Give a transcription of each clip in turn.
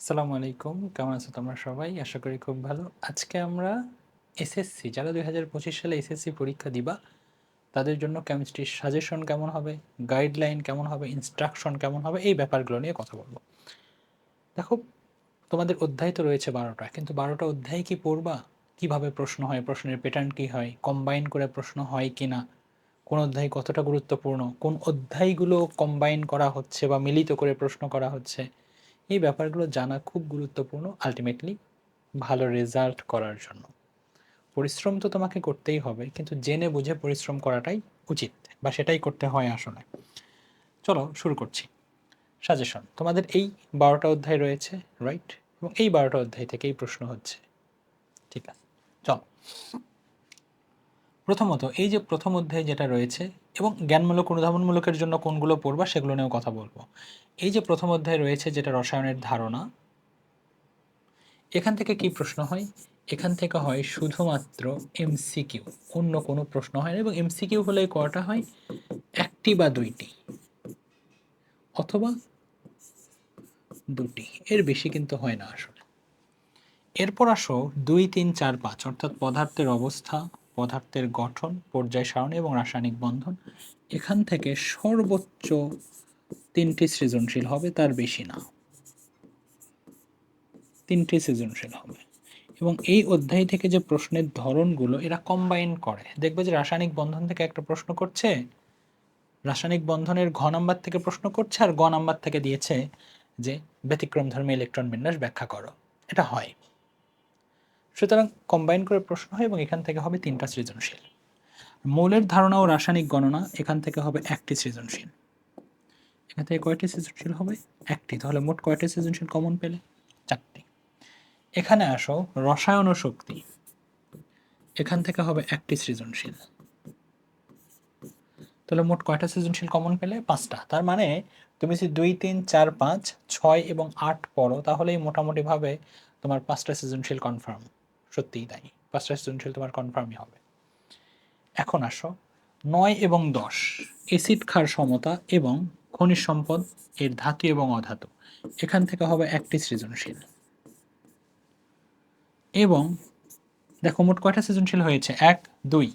আসসালামু আলাইকুম। কেমন আছো তোমরা সবাই? আশা করি খুব ভালো। আজকে আমরা এসএসসি, যারা দুই হাজার পঁচিশ সালে এসএসসি পরীক্ষা দিবা, তাদের জন্য কেমিস্ট্রির সাজেশন কেমন হবে? গাইডলাইন কেমন হবে? ইনস্ট্রাকশন কেমন হবে? এই ব্যাপারগুলো নিয়ে কথা বলব। দেখো, তোমাদের অধ্যায় তো রয়েছে বারোটা, কিন্তু বারোটা অধ্যায় কি পড়বা? কীভাবে প্রশ্ন হয়? প্রশ্নের প্যাটার্ন কী হয়? কম্বাইন করে প্রশ্ন হয় কি না কোন অধ্যায় কতটা গুরুত্বপূর্ণ? কোন অধ্যায়গুলো কম্বাইন করা হচ্ছে বা মিলিত করে প্রশ্ন করা হচ্ছে? এই ব্যাপারগুলো জানা খুব গুরুত্বপূর্ণ আলটিমেটলি ভালো রেজাল্ট করার জন্য। পরিশ্রম তো তোমাকে করতেই হবে, কিন্তু জেনে বুঝে পরিশ্রম করাটাই উচিত, বা সেটাই করতে হয় আসলে। চলো, শুরু করছি। সাজেশন তোমাদের এই বারোটা অধ্যায় রয়েছে রাইট এবং এই বারোটা অধ্যায় থেকেই প্রশ্ন হচ্ছে। ঠিক আছে, চলো। প্রথমত, এই যে প্রথম অধ্যায় যেটা রয়েছে এবং জ্ঞানমূলক, অনুধাবনমূলকের জন্য কোনগুলো পড়বা সেগুলো নিয়েও কথা বলব। এই যে প্রথম অধ্যায় রয়েছে যেটা রসায়নের ধারণা, এখান থেকে কি প্রশ্ন হয়? এখান থেকে হয় শুধুমাত্র এমসিকিউ অন্য কোনো প্রশ্ন হয় না এবং এমসিকিউ হলে কটা হয়? একটি বা দুইটি, অথবা দুটি, এর বেশি কিন্তু হয় না আসলে। এরপর আসো দুই, তিন, চার, পাঁচ, অর্থাৎ পদার্থের অবস্থা পদার্থের গঠন, পর্যায় সারণী এবং রাসায়নিক বন্ধন এখান থেকে সর্বোচ্চ তিনটি সৃজনশীল হবে, তার বেশি না। তিনটি সৃজনশীল হবে। এবং এই অধ্যায় থেকে যে প্রশ্নের ধরনগুলো, এরা কম্বাইন করে। দেখবে যে রাসায়নিক বন্ধন থেকে একটা প্রশ্ন করছে, রাসায়নিক বন্ধনের ঘ নাম্বার থেকে প্রশ্ন করছে, আর গ নাম্বার থেকে দিয়েছে যে ব্যতিক্রম ধর্মী ইলেকট্রন বিন্যাস ব্যাখ্যা করো। এটা হয়। সুতরাং কম্বাইন করে প্রশ্ন হয় এবং এখান থেকে হবে তিনটা সৃজনশীল। মৌলের ধারণা ও রাসায়নিক গণনা এখান থেকে হবে একটি সৃজনশীল। এখান থেকে কয়টি সৃজনশীল হবে? একটি। তাহলে মোট কয়টি সৃজনশীল কমন পেলে? চারটি। এখানে আসো, রসায়ন ও শক্তি। এখান থেকে হবে একটি সৃজনশীল। তাহলে মোট কয়টা সৃজনশীল কমন পেলে? পাঁচটা। তার মানে তুমি যদি দুই, তিন, চার, পাঁচ, ছয় এবং আট পড়ো, তাহলেই মোটামুটিভাবে তোমার পাঁচটা সৃজনশীল কনফার্ম সত্যিই তাই পাঁচটা সৃজনশীল তোমার কনফার্মই হবে। এখন আসো। নয় এবং দশ এসিড ক্ষার সমতা এবং খনিজ সম্পদ এর ধাতু এবং অধাতু। এখান থেকে হবে একটি সৃজনশীল। এবং দেখো মোট কয়টা সৃজনশীল হয়েছে? এক, দুই,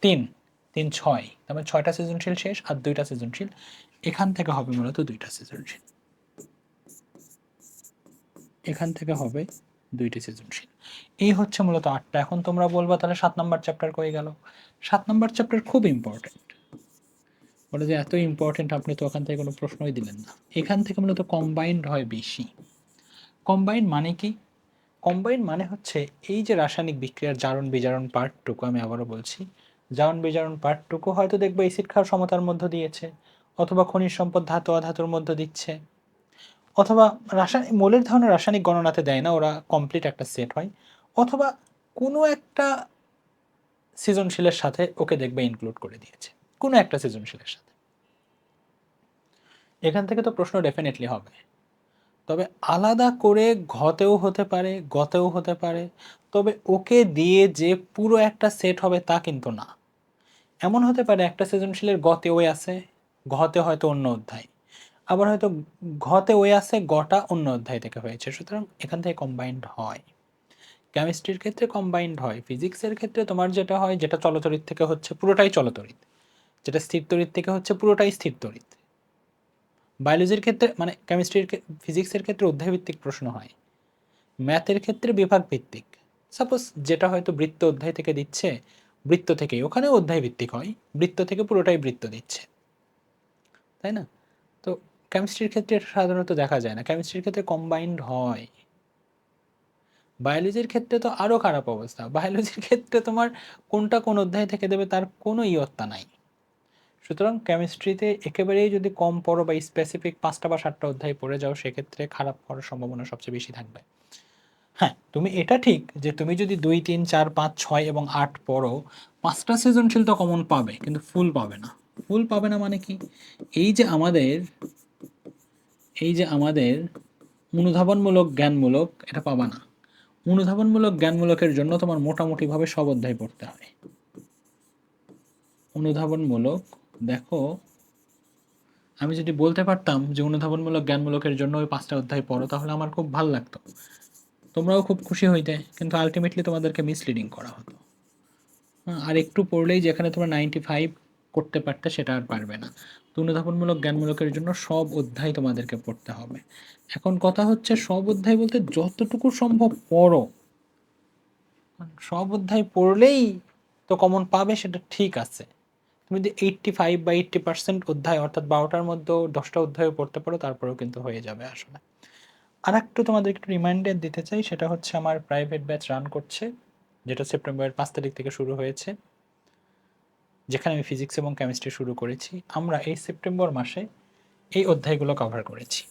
তিন তিন, ছয়। তার মানে ছয়টা সৃজনশীল শেষ আর দুইটা সৃজনশীল। এখান থেকে হবে মূলত দুইটা সৃজনশীল। এখান থেকে হবে দুইটি সৃজনশীল। এই হচ্ছে মূলত আটটা। এখন তোমরা বলবা তাহলে সাত নম্বর চ্যাপ্টার কয়ে গেল? সাত নম্বর চ্যাপ্টার খুব ইম্পর্টেন্ট বলে যে এত ইম্পর্টেন্ট আপনি তো ওখান থেকে কোনো প্রশ্নই দিলেন না। এখান থেকে মূলত কম্বাইন্ড হয় বেশি। কম্বাইন্ড মানে কি? কম্বাইন্ড মানে হচ্ছে এই যে রাসায়নিক বিক্রিয়ার জারণ বিজারণ পার্টটুকু আমি আবারও বলছি। জারণ বিজারণ পার্টটুকু হয়তো দেখব এসিড খাওয়ার সমতার মধ্যে দিয়েছে, অথবা খনিজ সম্পদ ধাতু অধাতুর মধ্যে দিচ্ছে। অথবা রাসায়নিক মোলের ধরনের রাসায়নিক গণনাতে দেয় না, ওরা কমপ্লিট একটা সেট হয়। অথবা কোনো একটা সৃজনশীলের সাথে ওকে দেখবে ইনক্লুড করে দিয়েছে, কোনো একটা সৃজনশীলের সাথে। এখান থেকে তো প্রশ্ন ডেফিনেটলি হবে। তবে আলাদা করে ঘতেও হতে পারে, গতেও হতে পারে, তবে ওকে দিয়ে যে পুরো একটা সেট হবে তা কিন্তু না। এমন হতে পারে একটা সৃজনশীলের গতে ওই আছে ঘতে হয়তো অন্য অধ্যায়। আবার হয়তো ঘতে ওই আছে, গটা অন্য অধ্যায় থেকে হয়েছে। সুতরাং এখান থেকে কম্বাইন্ড হয়। কেমিস্ট্রির ক্ষেত্রে কম্বাইন্ড হয় ফিজিক্সের ক্ষেত্রে তোমার যেটা হয়, যেটা চলতরিত থেকে হচ্ছে পুরোটাই চলতরিত। যেটা স্থির তরিত থেকে হচ্ছে পুরোটাই স্থির তরিত বায়োলজির ক্ষেত্রে মানে কেমিস্ট্রির ফিজিক্সের ক্ষেত্রে অধ্যায়ভিত্তিক প্রশ্ন হয়। ম্যাথের ক্ষেত্রে বিভাগ ভিত্তিক। সাপোজ যেটা হয়তো বৃত্ত অধ্যায় থেকে দিচ্ছে, বৃত্ত থেকেই। ওখানে অধ্যায় ভিত্তিক হয়। বৃত্ত থেকে পুরোটাই বৃত্ত দিচ্ছে। তাই না? তো কেমিস্ট্রির ক্ষেত্রে এটা সাধারণত দেখা যায় না। কেমিস্ট্রির ক্ষেত্রে কম্বাইন্ড হয়। বায়োলজির ক্ষেত্রে তো আরও খারাপ অবস্থা। বায়োলজির ক্ষেত্রে তোমার কোনটা কোন অধ্যায় থেকে দেবে তার কোনো ইয়ত্তা নাই। সুতরাং কেমিস্ট্রিতে একেবারেই যদি কম পড়ো বা স্পেসিফিক পাঁচটা বা সাতটা অধ্যায় পড়ে যাও, সেক্ষেত্রে খারাপ হওয়ার সম্ভাবনা সবচেয়ে বেশি থাকবে। হ্যাঁ তুমি এটা ঠিক যে তুমি যদি দুই, তিন, চার, পাঁচ, ছয় এবং আট পড়ো, পাঁচটা সৃজনশীল তো কমন পাবে, কিন্তু ফুল পাবে না। ফুল পাবে না মানে কি? এই যে আমাদের এই যে আমাদের অনুধাবনমূলক জ্ঞানমূলক এটা পাবা না। অনুধাবনমূলক জ্ঞানমূলকের জন্য তোমার মোটামুটিভাবে সব অধ্যায় পড়তে হবে। অনুধাবনমূলক দেখো আমি যদি বলতে পারতাম যে অনুধাবনমূলক জ্ঞানমূলকের জন্য ওই পাঁচটা অধ্যায় পড়ো তাহলে আমার খুব ভালো লাগতো। তোমরাও খুব খুশি হইতে কিন্তু আলটিমেটলি তোমাদেরকে মিসলিডিং করা হতো। হ্যাঁ, আর একটু পড়লেই যেখানে তোমরা নাইনটি ফাইভ করতে পারতে সেটা আর পারবে না। অনুধাবনমূলক জ্ঞানমূলকের জন্য সব অধ্যায় তোমাদেরকে পড়তে হবে। এখন কথা হচ্ছে সব অধ্যায় বলতে যতটুকু সম্ভব পড়ো। সব অধ্যায় পড়লেই তো কমন পাবে, সেটা ঠিক আছে। তুমি যদি এইট্টি ফাইভ বা এইট্টি পার্সেন্ট অধ্যায়, অর্থাৎ বারোটার মধ্যেও দশটা অধ্যায়ও পড়তে পারো, তারপরেও কিন্তু হয়ে যাবে আসলে। আর একটু তোমাদের একটু রিমাইন্ডার দিতে চাই, সেটা হচ্ছে আমার প্রাইভেট ব্যাচ রান করছে, যেটা সেপ্টেম্বরের পাঁচ তারিখ থেকে শুরু হয়েছে। যেখানে আমি ফিজিক্স এবং কেমিস্ট্রি শুরু করেছি, আমরা এই সেপ্টেম্বর মাসে এই অধ্যায়গুলো কভার করেছি।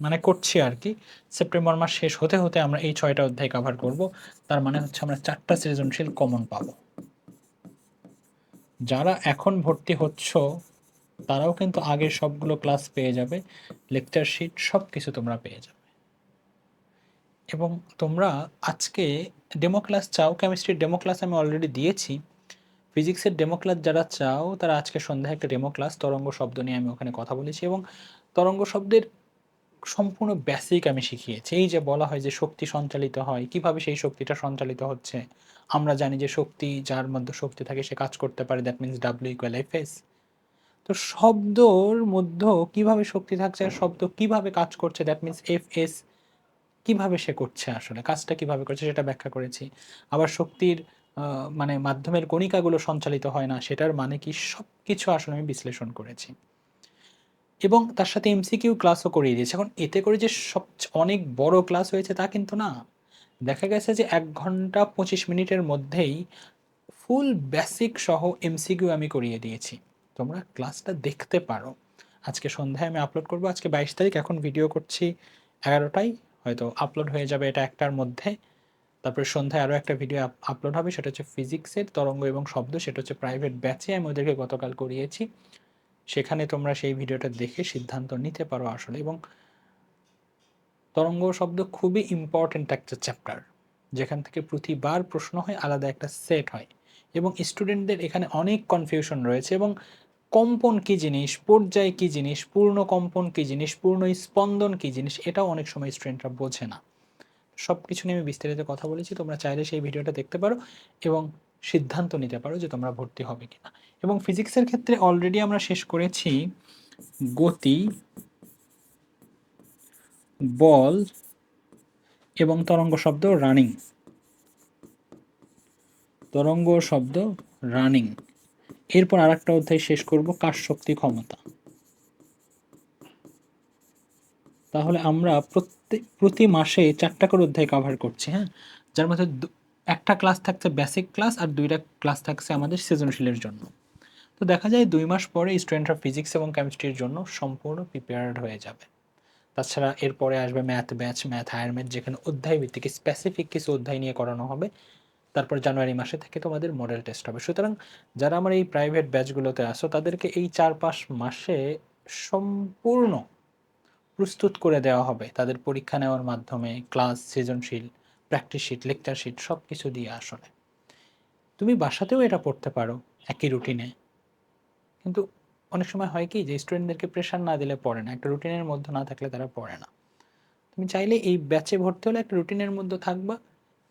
মানে করছি আর কি। সেপ্টেম্বর মাস শেষ হতে হতে আমরা এই ছয়টা অধ্যায় কভার করব। তার মানে হচ্ছে আমরা চারটা সৃজনশীল কমন পাবো। যারা এখন ভর্তি হচ্ছ, তারাও কিন্তু আগের সবগুলো ক্লাস পেয়ে যাবে। লেকচার শিট সব কিছু তোমরা পেয়ে যাবে। এবং তোমরা আজকে ডেমো ক্লাস চাও কেমিস্ট্রির ডেমো ক্লাস আমি অলরেডি দিয়েছি। ফিজিক্সের ডেমো ক্লাস যারা চাও, তারা আজকে সন্ধ্যায় একটা ডেমো ক্লাস তরঙ্গ শব্দ নিয়ে আমি ওখানে কথা বলেছি এবং তরঙ্গ শব্দের সম্পূর্ণ বেসিক আমি শিখিয়েছি। এই যে বলা হয় যে শক্তি সঞ্চালিত হয়, কীভাবে সেই শক্তিটা সঞ্চালিত হচ্ছে? আমরা জানি যে শক্তি যার মধ্যে শক্তি থাকে সে কাজ করতে পারে that means W equal F S তো শব্দর মধ্যে কীভাবে শক্তি থাকছে আর শব্দ কীভাবে কাজ করছে দ্যাট মিনস এফ এস কীভাবে সে করছে আসলে, কাজটা কীভাবে করছে সেটা ব্যাখ্যা করেছি। আবার শক্তির মানে মাধ্যমের কণিকাগুলো সঞ্চালিত হয় না, সেটার মানে কি সব কিছু আসলে আমি বিশ্লেষণ করেছি। এবং তার সাথে এমসিকিউ ক্লাসও করিয়ে দিয়েছে। এখন এতে করে যে সব অনেক বড় ক্লাস হয়েছে তা কিন্তু না। দেখা গেছে যে এক ঘণ্টা পঁচিশ মিনিটের মধ্যেই ফুল বেসিক সহ এমসিকিউ আমি করিয়ে দিয়েছি। তোমরা ক্লাসটা দেখতে পারো। আজকে সন্ধ্যায় আমি আপলোড করব। আজকে বাইশ তারিখ, এখন ভিডিও করছি এগারোটায়। হয়তো আপলোড হয়ে যাবে এটা একটার মধ্যে। তারপরে সন্ধ্যায় আরও একটা ভিডিও আপলোড হবে, সেটা হচ্ছে ফিজিক্সের তরঙ্গ এবং শব্দ, সেটা হচ্ছে প্রাইভেট ব্যাচে আমি ওদেরকে গতকাল করিয়েছি। সেখানে তোমরা সেই ভিডিওটা দেখে সিদ্ধান্ত নিতে পারো আসলে। এবং তরঙ্গ শব্দ খুবই ইম্পর্ট্যান্ট একটা চ্যাপ্টার যেখান থেকে প্রতিবার প্রশ্ন হয়, আলাদা একটা সেট হয়। এবং স্টুডেন্টদের এখানে অনেক কনফিউশন রয়েছে এবং কম্পন কি জিনিস, পর্যায় কি জিনিস, পূর্ণ কম্পন কি জিনিস, পূর্ণ স্পন্দন কি জিনিস, এটাও অনেক সময় স্টুডেন্টরা বোঝে না। সব কিছু নিয়ে আমি বিস্তারিত কথা বলেছি। তোমরা চাইলে সেই ভিডিওটা দেখতে পারো এবং সিদ্ধান্ত নিতে পারো যে তোমরা ভর্তি হবে কিনা। এবং ফিজিক্সের ক্ষেত্রে অলরেডি আমরা শেষ করেছি গতি, বল এবং তরঙ্গ শব্দ রানিং তরঙ্গ শব্দ রানিং এরপর আর একটা অধ্যায় শেষ করব কার শক্তি ক্ষমতা। তাহলে আমরা প্রত্যেক প্রতি মাসে চারটা করে অধ্যায় কভার করছি হ্যাঁ? যার মধ্যে একটা ক্লাস থাকছে বেসিক ক্লাস আর দুইটা ক্লাস থাকছে আমাদের সৃজনশীলের জন্য। তো দেখা যায় দুই মাস পরে স্টুডেন্টরা ফিজিক্স এবং কেমিস্ট্রির জন্য সম্পূর্ণ প্রিপেয়ার্ড হয়ে যাবে। তাছাড়া এরপরে আসবে math batch math higher math যেখানে অধ্যায় ভিত্তিক স্পেসিফিক কিছু অধ্যায় নিয়ে করানো হবে। তারপর জানুয়ারি মাসে থেকে তোমাদের মডেল টেস্ট হবে। সুতরাং যারা আমার এই প্রাইভেট ব্যাচগুলোতে আসো তাদেরকে এই চার পাঁচ মাসে সম্পূর্ণ প্রস্তুত করে দেওয়া হবে। তাদের পরীক্ষা নেওয়ার মাধ্যমে ক্লাস, সৃজনশীল, প্র্যাকটিস শিট, লেকচার শিট সব কিছু দিয়ে আসলে। তুমি বাসাতেও এটা পড়তে পারো, একই রুটিনে। কিন্তু অনেক সময় হয় কি যে, স্টুডেন্টদেরকে প্রেশার না দিলে পড়ে না, একটা রুটিনের মধ্যে না থাকলে তারা পড়ে না। তুমি চাইলে এই ব্যাচে ভর্তি হলে একটা রুটিনের মধ্যে থাকবা,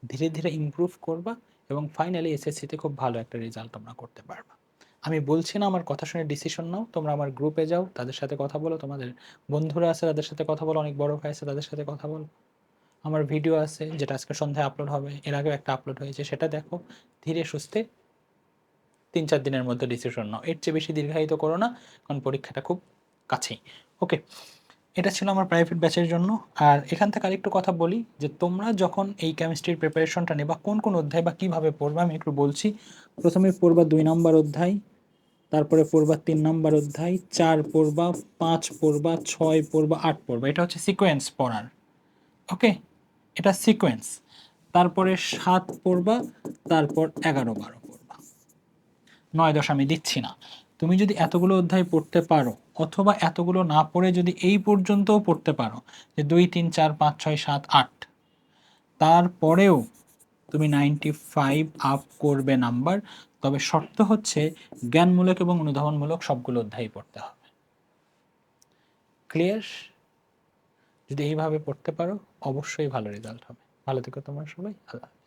ধীরে ধীরে ইমপ্রুভ করবা এবং ফাইনালি এসএসসিতে খুব ভালো একটা রেজাল্ট তোমরা করতে পারবা। আমি বলছি না, আমার কথা শুনে ডিসিশন নাও, তোমরা আমার গ্রুপে যাও, তাদের সাথে কথা বলো, তোমাদের বন্ধুরা আছে, তাদের সাথে কথা বলো, অনেক বড় ভাই আছে, তাদের সাথে কথা বলো। আমার ভিডিও আছে, যেটা আজকে সন্ধ্যায় আপলোড হবে, এর আগেও একটা আপলোড হয়েছে, সেটা দেখো, ধীরে সুস্থে তিন চার দিনের মধ্যে ডিসিশন নাও। এর চেয়ে বেশি দীর্ঘায়িত করো না, কারণ পরীক্ষাটা খুব কাছেই। ওকে এটা ছিল আমার প্রাইভেট ব্যাচের জন্য। আর এখান থেকে আরেকটু কথা বলি যে, তোমরা যখন এই কেমিস্ট্রির প্রিপারেশনটা নেবা, কোন কোন অধ্যায় বা কীভাবে পড়বা, আমি একটু বলছি। প্রথমে পড়বা দুই নম্বর অধ্যায়, তারপরে পড়বা তিন নম্বর অধ্যায়, চার পড়বা, পাঁচ পড়বা, ছয় পড়বা, আট পড়বা। এটা হচ্ছে সিকোয়েন্স পড়ার। ওকে এটা সিকোয়েন্স তারপরে সাত পড়বা, তারপর এগারো বারো পড়বা। নয় দশ আমি দিচ্ছি না। তুমি যদি এতগুলো অধ্যায় পড়তে পারো অথবা এতগুলো না পড়ে যদি এই পর্যন্তও পড়তে পারো যে দুই, তিন, চার, পাঁচ, ছয়, সাত, আট, তারপরেও তুমি নাইনটি ফাইভ আপ করবে নাম্বার। তবে শর্ত হচ্ছে জ্ঞানমূলক এবং অনুধাবনমূলক সবগুলো অধ্যায় পড়তে হবে। ক্লিয়ার যদি এইভাবে পড়তে পারো, অবশ্যই ভালো রেজাল্ট হবে। ভালো থেকো তোমার সবাই। আল্লাহ।